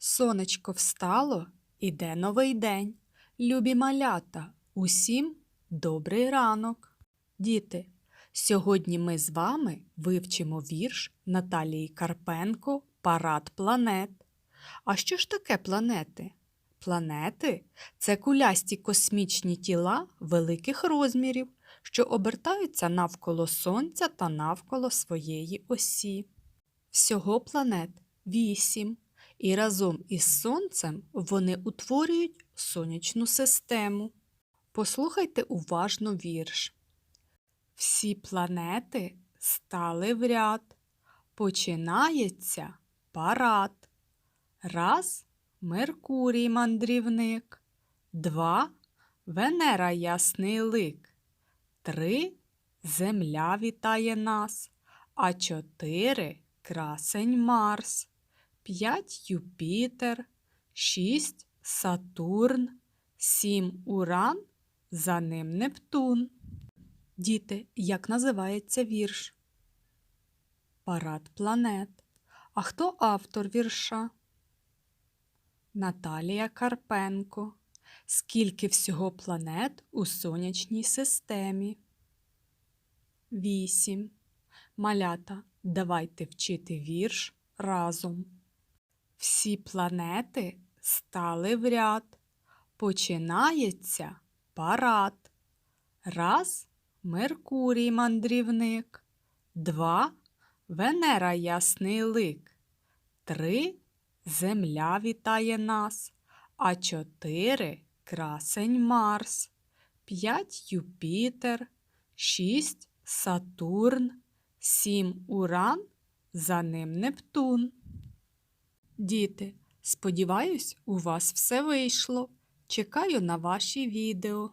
Сонечко встало, іде новий день. Любі малята, усім добрий ранок. Діти, сьогодні ми з вами вивчимо вірш Наталії Карпенко Парад планет. А що ж таке планети? Планети це кулясті космічні тіла великих розмірів, що обертаються навколо Сонця та навколо своєї осі. Всього планет вісім, і разом із Сонцем вони утворюють сонячну систему. Послухайте уважно вірш. Всі планети стали в ряд. Починається парад. Раз Меркурій мандрівник. Два Венера ясний лик. Три Земля вітає нас. А чотири красень Марс. П'ять Юпітер. Шість Сатурн. Сім Уран. За ним Нептун. Діти, як називається вірш? Парад планет. А хто автор вірша? Наталія Карпенко. Скільки всього планет у сонячній системі? Вісім. Малята, давайте вчити вірш разом. Всі планети стали в ряд. Починається парад. Раз Меркурій мандрівник. Два Венера ясний лик. Три Земля вітає нас. А чотири красень Марс. П'ять Юпітер. Шість Сатурн. Сім Уран. За ним Нептун. Діти, сподіваюсь, у вас все вийшло. Чекаю на ваші відео.